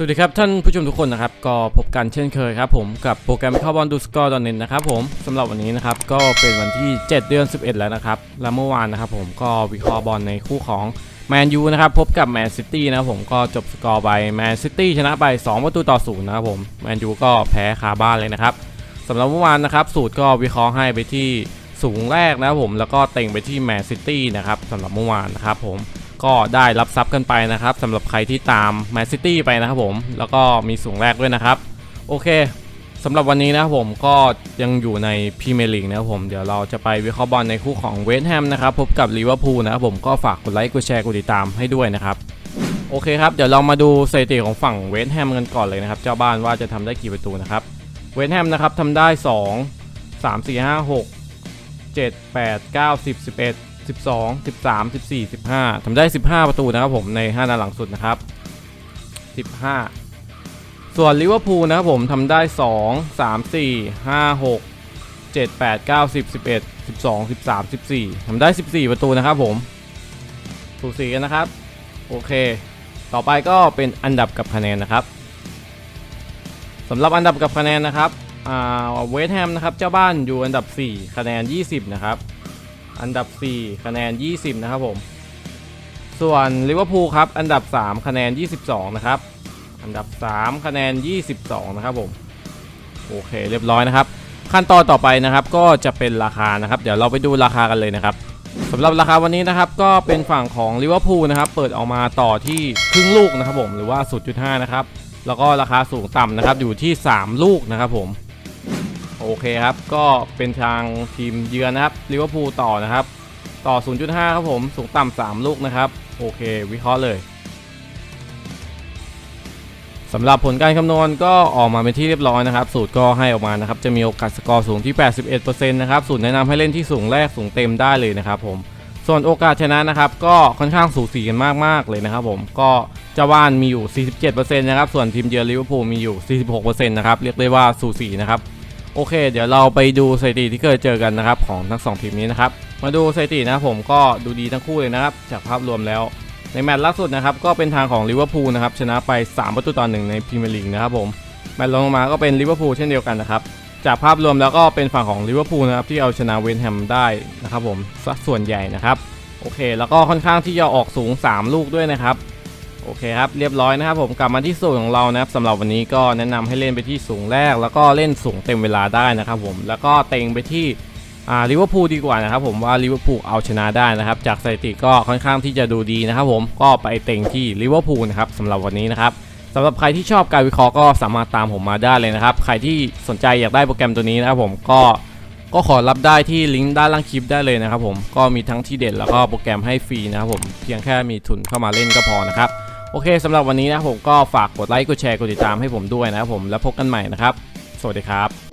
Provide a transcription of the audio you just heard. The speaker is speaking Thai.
สวัสดีครับท่านผู้ชมทุกคนนะครับก็พบกันเช่นเคยครับผมกับโปรแกรมเข้าบอลดูสกอร์ตอนเน็ตนะครับผมสำหรับวันนี้นะครับก็เป็นวันที่ 7 เดือน 11 แล้วนะครับและเมื่อวานนะครับผมก็วิเคราะห์บอลในคู่ของแมนยูนะครับพบกับแมนซิตี้นะครับผมก็จบสกอร์ไปแมนซิตี้ชนะไป 2 ประตูต่อศูนย์นะครับผมแมนยูก็แพ้คาบ้านเลยนะครับสำหรับเมื่อวานนะครับสูตรก็วิเคราะห์ให้ไปที่สูงแรกนะครับผมแล้วก็เต็งไปที่แมนซิตี้นะครับสำหรับเมื่อวานนะครับผม ก็ได้รับทรัพย์กันไปนะครับสำหรับใครที่ตามแมนซิตี้ไปนะครับผมแล้วก็มีสูงแรกด้วยนะครับ โอเคสำหรับวันนี้นะครับผมก็ยังอยู่ในพรีเมียร์ลีกนะครับผมเดี๋ยวเราจะไปวิเคราะห์บอลในคู่ของเวสต์แฮมนะครับพบกับลิเวอร์พูลนะครับผมก็ฝากกดไลค์กดแชร์กดติดตามให้ด้วยนะครับโอเคครับเดี๋ยวเรามาดูสถิติของฝั่งเวสต์แฮมกันก่อนเลยนะครับเจ้าบ้านว่าจะทำได้กี่ประตูนะครับเวสต์แฮมนะครับทำได้ 2 3 4 5 6 7 8 9 10 11 12 13 14 15ทำได้ 15 ประตูนะครับผมใน 5 นัดหลังสุดนะครับ 15 ส่วนลิเวอร์พูลนะครับผมทำได้ 2 3 4 5 6 7 8 9 10 11 12 13 14ทำได้ 14 ประตูนะครับผมสูสีกันนะครับ โอเค ต่อไปก็เป็นอันดับกับคะแนนนะครับสำหรับอันดับกับคะแนนนะครับเวสต์แฮมนะครับเจ้าบ้านอยู่อันดับ 4 คะแนน 20 นะครับ อันดับ 4 คะแนน 20 นะครับผม ส่วนลิเวอร์พูลครับ อันดับ 3 คะแนน 22 นะครับ อันดับ 3 คะแนน 22 นะครับผม โอเค เรียบร้อยนะครับ ขั้นตอนต่อไปนะครับ ก็จะเป็นราคานะครับ เดี๋ยวเราไปดูราคากันเลยนะครับสำหรับราคาวันนี้นะครับ ก็เป็นฝั่งของลิเวอร์พูลนะครับ เปิดออกมาต่อที่ครึ่งลูกนะครับผม หรือว่า 0.5 นะครับ แล้วก็ราคาสูงต่ำนะครับ อยู่ที่ 3 ลูกนะครับผม โอเคครับ ก็เป็นทางทีมเยือนนะครับลิเวอร์พูลต่อนะครับ ต่อ 0.5 ครับผม สูงต่ำ3ลูกนะครับ โอเค วิเคราะห์เลยสำหรับผลการคำนวณก็ออกมาเป็นที่เรียบร้อยนะครับ สูตรก็ให้ออกมานะครับ จะมีโอกาสสกอร์สูงที่ 81%นะครับ สูตรแนะนำให้เล่นที่สูงแรกสูงเต็มได้เลยนะครับผม ส่วนโอกาสชนะนะครับ ก็ค่อนข้างสูสีกันมากๆเลยนะครับผม ก็เจ้าบ้านมีอยู่ 47%นะครับ ส่วนทีมเยือนลิเวอร์พูลมีอยู่ 46%นะครับ เรียกได้ว่าสูสีนะครับ โอเค เดี๋ยวเราไปดูสถิติที่เคยเจอกันนะครับของทั้งสองทีมนี้นะครับ มาดูสถิตินะครับผมก็ดูดีทั้งคู่เลยนะครับ จากภาพรวมแล้ว ในแมตช์ล่าสุดนะครับก็เป็นทางของลิเวอร์พูลนะครับชนะไป 3 ประตูต่อหนึ่งในพรีเมียร์ลีกนะครับผมแมตช์ลงมาก็เป็นลิเวอร์พูลเช่นเดียวกันนะครับจากภาพรวมแล้วก็เป็นฝั่งของลิเวอร์พูลนะครับที่เอาชนะเวนแฮมได้นะครับผมส,ส่วนใหญ่นะครับโอเค แล้วก็ค่อนข้างที่จะออกสูง 3 ลูกด้วยนะครับ โอเคครับเรียบร้อยนะครับผมกลับมาที่สูตรของเรานะครับสำหรับวันนี้ก็แนะนำให้เล่นไปที่สูงแรก แล้วก็เล่นสูงเต็มเวลาได้นะครับผมแล้วก็เต็งไปที่อ่าลิเวอร์พูลดีกว่านะครับผมว่าลิเวอร์พูลเอาชนะได้นะครับจากสถิติก็ค่อนข้างที่จะดูดีนะครับผมก็ไปเต็งที่ลิเวอร์พูลนะครับสำหรับวันนี้นะครับสำหรับใครที่ชอบการวิเคราะห์ก็สามารถตามผมมาได้เลยนะครับใครที่สนใจอยากได้โปรแกรมตัวนี้นะครับผมก็ก็ขอรับได้ที่ลิงก์ด้านล่างคลิปได้เลยนะครับผมก็มีทั้งที่เด็ดแล้วก็โปรแกรมให้ฟรีนะครับผมเพียงแค่มีทุนเข้ามาเล่นก็พอนะครับ โอเคสำหรับวันนี้นะผมก็ฝากกดไลค์กดแชร์กดติดตามให้ผมด้วยนะครับผมแล้วพบกันใหม่นะครับ สวัสดีครับ